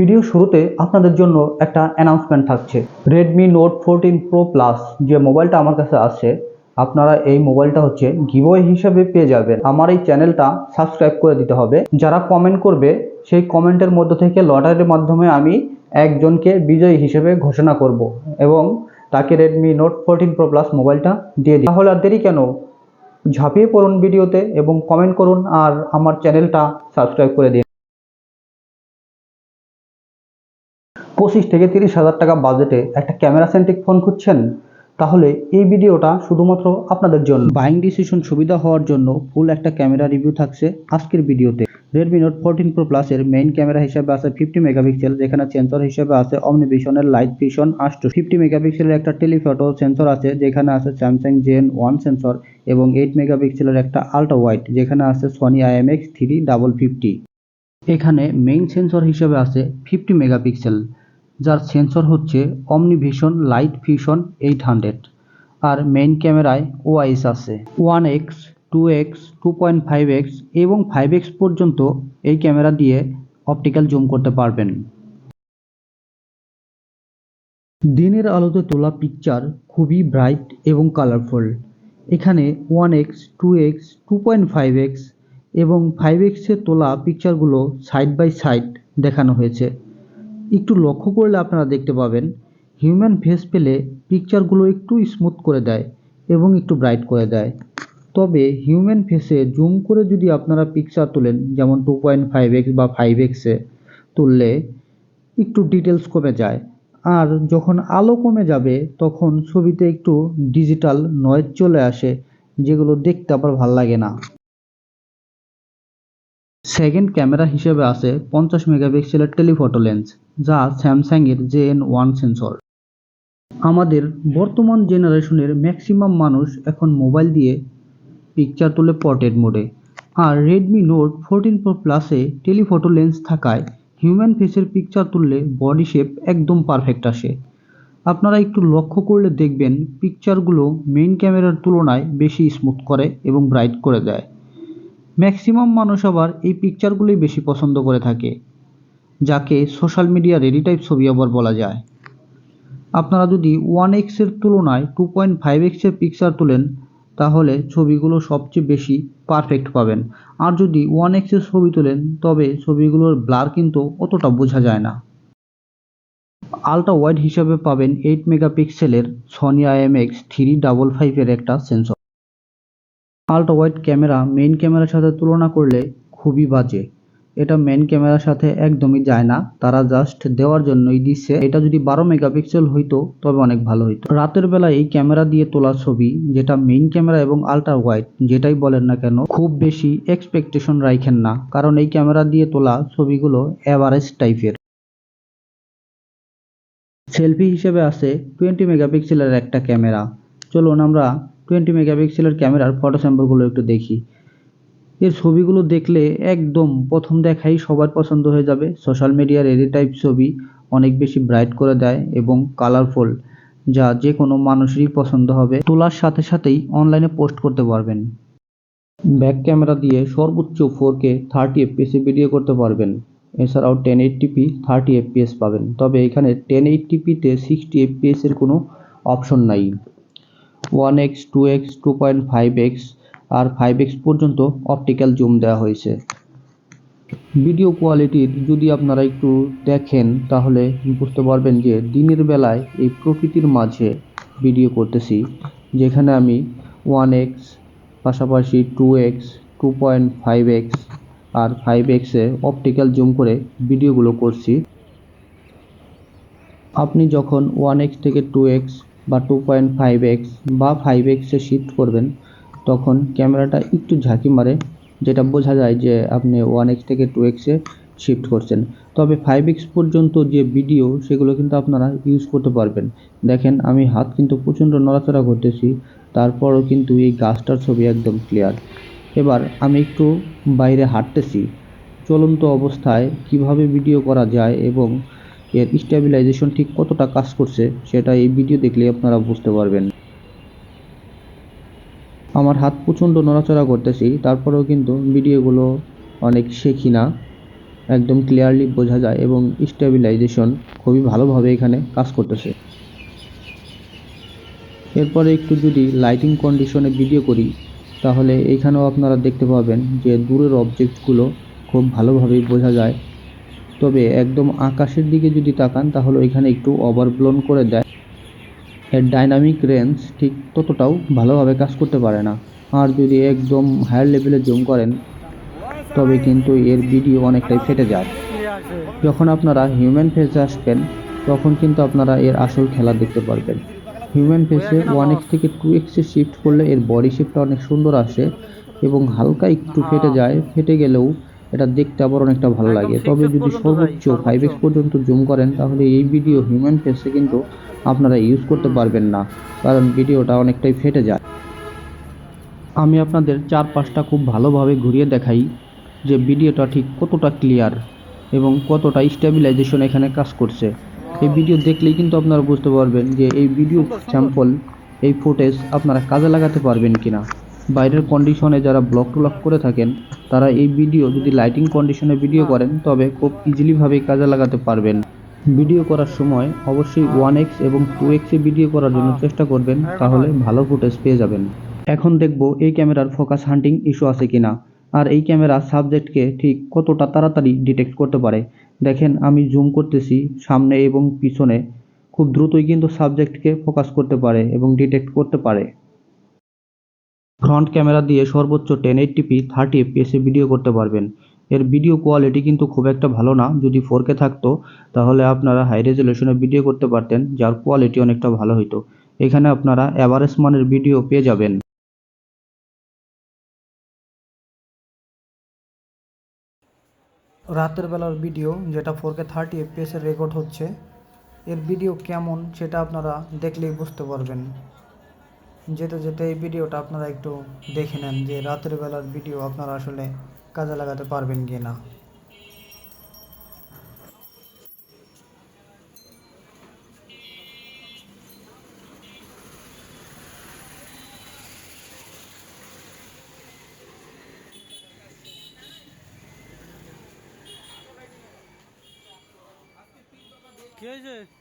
Video শুরুতে আপনাদের জন্য একটা অ্যানাউন্সমেন্ট থাকছে। Redmi note fourteen pro plus যে মোবাইলটা আমার কাছে আছে, আপনারা এই মোবাইলটা হচ্ছে গিভওয়ে হিসেবে পেয়ে যাবেন। আমার এই চ্যানেলটা সাবস্ক্রাইব করে দিতে হবে। যারা কমেন্ট করবে, সেই কমেন্টের মধ্য থেকে লটারির মাধ্যমে আমি একজনকে বিজয়ী হিসেবে ঘোষণা করব এবং তাকে Redmi note fourteen pro plus মোবাইলটা দিয়ে দিই। তাহলে আর দেরি কেন? ঝাঁপিয়ে পড়ুন ভিডিওতে এবং কমেন্ট করুন আর আমার চ্যানেলটা সাবস্ক্রাইব করে দিন। পঁচিশ থেকে তিরিশ হাজার টাকা বাজেটে একটা ক্যামেরা সেন্ট্রিক ফোন খুঁজছেন? তাহলে এই ভিডিওটা শুধুমাত্র আপনাদের জন্য। বাইং ডিসিশন সুবিধা হওয়ার জন্য ফুল একটা ক্যামেরা রিভিউ থাকছে আজকের ভিডিওতে। রেডমি নোট ফোরটিন প্রো প্লাসের মেইন ক্যামেরা হিসেবে আছে ফিফটি মেগাপিক্সেল যেখানে সেন্সর হিসেবে আছে অমনিভিশনের লাইট ভিশন আষ্ট ফিফটি মেগাপিক্সেলের একটা টেলিফটো সেন্সর আছে, যেখানে আছে স্যামসাং জেন ওয়ান সেন্সর এবং এইট মেগাপিক্সেলের একটা আল্ট্রা ওয়াইড যেখানে আছে Sony IMX three double fifty এখানে মেইন সেন্সর হিসেবে আছে ফিফটি মেগাপিক্সেল যার সেন্সর হচ্ছে OmniVision light fusion eight hundred আর মেইন ক্যামেরায় ওআইএস আছে। One x two x two point five x এবং ফাইভ এক্স পর্যন্ত এই ক্যামেরা দিয়ে অপটিক্যাল জুম করতে পারবেন। দিনের আলোতে তোলা পিকচার খুবই ব্রাইট এবং কালারফুল এখানে one x two x two point five x এবং ফাইভ এক্সে তোলা পিকচারগুলো সাইড বাই সাইড দেখানো হয়েছে। একটু লক্ষ্য করলে আপনারা দেখতে পাবেন হিউম্যান ফেস পেলে পিকচারগুলো একটু স্মুথ করে দেয় এবং একটু ব্রাইট করে দেয়। তবে হিউম্যান ফেসে জুম করে যদি আপনারা পিকচার তোলেন, যেমন টু পয়েন্ট ফাইভ এক্স বা ফাইভ এক্সে তুললে একটু ডিটেলস কমে যায়। আর যখন আলো কমে যাবে, তখন ছবিতে একটু ডিজিটাল নয়েজ চলে আসে, যেগুলো দেখতে আবার ভালো লাগে না। সেকেন্ড ক্যামেরা হিসেবে আছে পঞ্চাশ মেগাপিক্সেলের টেলিফটো লেন্স, যা স্যামসাংয়ের জে এন ওয়ান সেন্সর। আমাদের বর্তমান জেনারেশনের ম্যাক্সিমাম মানুষ এখন মোবাইল দিয়ে পিকচার তোলে পর্ট্রেট মোডে, আর রেডমি নোট ফোরটিন প্রো প্লাসে টেলিফটো লেন্স থাকায় হিউম্যান ফেসের পিকচার তুললে বডি শেপ একদম পারফেক্ট আসে। আপনারা একটু লক্ষ্য করলে দেখবেন, পিকচারগুলো মেইন ক্যামেরার তুলনায় বেশি স্মুথ করে এবং ব্রাইট করে দেয়। ম্যাক্সিমাম মানুষ আবার এই পিকচারগুলোই বেশি পছন্দ করে থাকে, যাকে সোশ্যাল মিডিয়া রেডি টাইপ ছবি আবার বলা যায়। আপনারা যদি ওয়ান এক্সের তুলনায় টু পয়েন্ট ফাইভ এক্সের পিকচার তোলেন, তাহলে ছবিগুলো সবচেয়ে বেশি পারফেক্ট পাবেন। আর যদি ওয়ান এক্সের ছবি তোলেন, তবে ছবিগুলোর ব্লার কিন্তু অতটা বোঝা যায় না। আলট্রা ওয়াইড হিসাবে পাবেন এইট মেগাপিক্সেলের সনি আইএমএক্স থ্রি ডাবল ফাইভের একটা sensor ultra wide camera main ক্যামেরার সাথে তুলনা করলে খুবই বাজে। এটা মেইন ক্যামেরার সাথে একদমই যায় না। তারা জাস্ট দেওয়ার জন্যই দিচ্ছে। এটা যদি বারো মেগাপিক্সেল হইতো, তবে অনেক ভালো হইতো। রাতের বেলা এই ক্যামেরা দিয়ে তোলা ছবি, যেটা মেইন ক্যামেরা এবং আলট্রা ওয়াইড, যেটাই বলেন না কেন, খুব বেশি এক্সপেকটেশন রাখেন না। কারণ এই ক্যামেরা দিয়ে তোলা ছবিগুলো অ্যাভারেজ টাইপের সেলফি হিসেবে আছে টোয়েন্টি মেগাপিক্সেলের একটা ক্যামেরা। চলুন আমরা টোয়েন্টি মেগাপিক্সেলের ক্যামেরার ফটো স্যাম্পলগুলো একটু দেখি। এর ছবিগুলো দেখলে একদম প্রথম দেখাই সবার পছন্দ হয়ে যাবে। সোশ্যাল মিডিয়ার এডি টাইপ ছবি অনেক বেশি ব্রাইট করে দেয় এবং কালারফুল যা যে কোনো মানুষেরই পছন্দ হবে। তোলার সাথে সাথেই অনলাইনে পোস্ট করতে পারবেন। ব্যাক ক্যামেরা দিয়ে সর্বোচ্চ ফোর কে থার্টি এফপিএসে ভিডিও করতে পারবেন। এছাড়াও টেন এইটটিপি থার্টি এফপিএস পাবেন। তবে এখানে টেন এইটটিপিতে সিক্সটি এফপিএস এর কোনো অপশন নাই। One x two x two point five x আর ফাইভ এক্স পর্যন্ত অপটিক্যাল জুম দেওয়া হয়েছে। ভিডিও কোয়ালিটির যদি আপনারা একটু দেখেন, তাহলে বুঝতে পারবেন যে দিনের বেলায় এই প্রকৃতির মাঝে ভিডিও করতেছি, যেখানে আমি ওয়ান এক্স পাশাপাশি two x two point five x আর ফাইভ এক্সে অপটিক্যাল জুম করে ভিডিওগুলো করছি। আপনি যখন ওয়ান এক্স থেকে টু এক্স বা টু পয়েন্ট ফাইভ এক্স বা ফাইভ এক্সে শিফট করবেন, তখন ক্যামেরাটা একটু ঝাঁকি মারে, যেটা বোঝা যায় যে আপনি ওয়ান এক্স থেকে টু এক্সে শিফট করছেন। তবে ফাইভ এক্স পর্যন্ত যে ভিডিও সেগুলো কিন্তু আপনারা ইউজ করতে পারবেন। দেখেন, আমি হাত কিন্তু প্রচণ্ড নড়াচড়া করতেছি, তারপরও কিন্তু এই গাছটার ছবি একদম ক্লিয়ার এবার আমি একটু বাইরে হাঁটতেছি। চলন্ত অবস্থায় কীভাবে ভিডিও করা যায় এবং এর স্টেবিলাইজেশন ঠিক কতটা কাজ করছে, সেটা এই ভিডিও দেখলে আপনারা বুঝতে পারবেন। আমার হাত প্রচণ্ড নড়াচড়া করতেছি, তারপরেও কিন্তু ভিডিওগুলো অনেক শেখি না। একদম ক্লিয়ারলি বোঝা যায় এবং স্টেবিলাইজেশন খুবই ভালোভাবে এখানে কাজ করতেছে। এরপরে একটু যদি লাইটিং কন্ডিশনে ভিডিও করি, তাহলে এইখানেও আপনারা দেখতে পাবেন যে দূরের অবজেক্টগুলো খুব ভালোভাবেই বোঝা যায়। তবে একদম আকাশের দিকে যদি তাকান, তাহলে এখানে একটু ওভারব্লোন করে দেয়। এর ডাইনামিক রেঞ্জ ঠিক ততটাও ভালোভাবে কাজ করতে পারে না। আর যদি একদম হায়ার লেভেলে জুম করেন, তবে কিন্তু এর ভিডিও অনেকটাই ফেটে যায়। যখন আপনারা হিউম্যান ফেসে আসবেন, তখন কিন্তু আপনারা এর আসল খেলা দেখতে পারবেন। হিউম্যান ফেসে ওয়ান এক্স থেকে টু এক্সে শিফট করলে এর বডি শেপটা অনেক সুন্দর আসে এবং হালকা একটু ফেটে যায়। ফেটে গেলেও এটা দেখতে আবার অনেকটা ভালো লাগে। তবে যদি সর্বোচ্চ ফাইভ এক্স পর্যন্ত জুম করেন তাহলে এই ভিডিও হিউম্যান ফেসে কিন্তু আপনারা ইউজ করতে পারবেন না কারণ ভিডিওটা অনেকটাই ফেটে যায়। আমি আপনাদের চার পাঁচটা খুব ভালোভাবে ঘুরিয়ে দেখাই যে ভিডিওটা ঠিক কতটা ক্লিয়ার এবং কতটা স্টেবিলাইজেশন এখানে কাজ করছে। এই ভিডিও দেখলেই কিন্তু আপনারা বুঝতে পারবেন যে এই ভিডিও স্যাম্পল এই ফুটেজ আপনারা কাজে লাগাতে পারবেন কিনা। বাইরের কন্ডিশনে যারা ব্লক টলক করে থাকেন, তারা এই ভিডিও যদি লাইটিং কন্ডিশনে ভিডিও করেন, তবে খুব ইজিলিভাবে কাজে লাগাতে পারবেন। ভিডিও করার সময় অবশ্যই ওয়ান এক্স এবং টু এক্সে ভিডিও করার জন্য চেষ্টা করবেন, তাহলে ভালো ফুটেজ পেয়ে যাবেন। এখন দেখব এই ক্যামেরার ফোকাস হান্টিং ইস্যু আছে কিনা, আর এই ক্যামেরা সাবজেক্টকে ঠিক কতটা তাড়াতাড়ি ডিটেক্ট করতে পারে। দেখেন, আমি জুম করতেছি সামনে এবং পিছনে, খুব দ্রুতই কিন্তু সাবজেক্টকে ফোকাস করতে পারে এবং ডিটেক্ট করতে পারে। ফ্রন্ট ক্যামেরা দিয়ে সর্বোচ্চ টেন এইটটিপি থার্টি এফপিএসে ভিডিও করতে পারবেন। এর ভিডিও কোয়ালিটি কিন্তু খুব একটা ভালো না। যদি ফোর কে থাকতো, তাহলে আপনারা হাই রেজলিউশনে ভিডিও করতে পারতেন, যার কোয়ালিটি অনেকটা ভালো হতো এখানে আপনারা অ্যাভারেজ মানের ভিডিও পেয়ে যাবেন। রাতের বেলার ভিডিও যেটা ফোর কে থার্টি এফপিএস এর রেকর্ড হচ্ছে, এর ভিডিও কেমন সেটা আপনারা দেখলেই বুঝতে পারবেন। যেতে যেতে এই ভিডিওটা আপনারা একটু দেখে নেন যে রাতের বেলার ভিডিও আপনারা আসলে কাজে লাগাতে পারবেন কি না। কি হয়েছে?